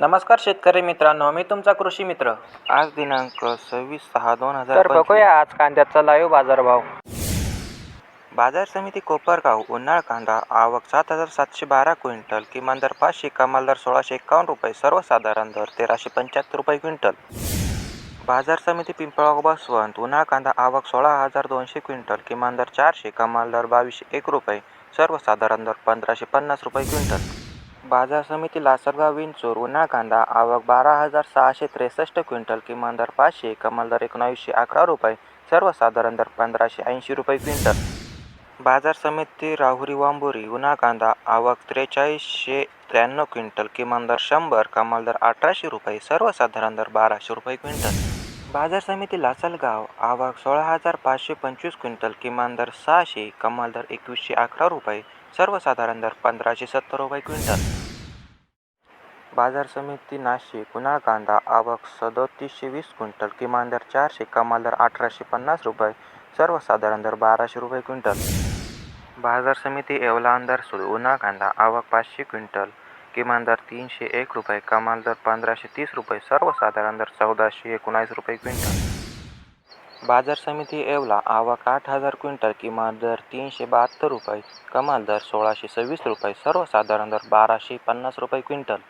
नमस्कार शेतकरी मित्रांनो मी तुमचा कृषी मित्र. आज दिनांक सव्वीस सहा दोन हजार तर बघूया आज कांद्याचा लाईव्ह बाजारभाव. बाजार समिती कोपरगाव उन्हाळ कांदा आवक सात हजार सातशे बारा क्विंटल किमान दर पाचशे कमाल दर सोळाशे एकावन्न रुपये सर्वसाधारण दर तेराशे पंच्याहत्तर रुपये क्विंटल. बाजार समिती पिंपळगाव बसवंत उन्हाळ कांदा आवक सोळा हजार दोनशे क्विंटल किमान दर चारशे कमाल दर बावीसशे एक रुपये सर्वसाधारण दर पंधराशे पन्नास रुपये क्विंटल. बाजार समिती लासलगाव विंचूर उन्हाळ कांदा आवक बारा हजार सहाशे त्रेसष्ट क्विंटल किमान दर पाचशे कमाल दर एकोणावीसशे अकरा रुपये सर्वसाधारण दर पंधराशे ऐंशी रुपये क्विंटल. बाजार समिती राहुरी वांबोरी उन्हाळ कांदा आवक त्रेचाळीसशे त्र्याण्णव क्विंटल किमान दर शंभर कमाल दर अठराशे रुपये सर्वसाधारण दर बाराशे रुपये क्विंटल. बाजार समिती लासलगाव आवक सोळा हजार पाचशे पंचवीस क्विंटल किमान दर सहाशे कमाल दर एकवीसशे अकरा रुपये सर्वसाधारण दर पंधराशे सत्तर रुपये क्विंटल. बाजार समिती नाशिक उन्हाळ कांदा आवक सदोतीसशे वीस क्विंटल किमान दर चारशे कमाल दर अठराशे पन्नास रुपये सर्वसाधारण दर बाराशे रुपये क्विंटल. बाजार समिती येवला अंधारसूर उन्हाळ कांदा आवक पाचशे क्विंटल किमान दर तीनशे एक रुपये कमाल दर पंधराशे तीस रुपये सर्वसाधारण दर चौदाशे एकोणावीस रुपये क्विंटल. बाजार समिती येवला आवक आठ हजार क्विंटल किमान दर तीनशे बहात्तर रुपये कमाल दर सोळाशे सव्वीस रुपये सर्वसाधारण दर बाराशे पन्नास रुपये क्विंटल.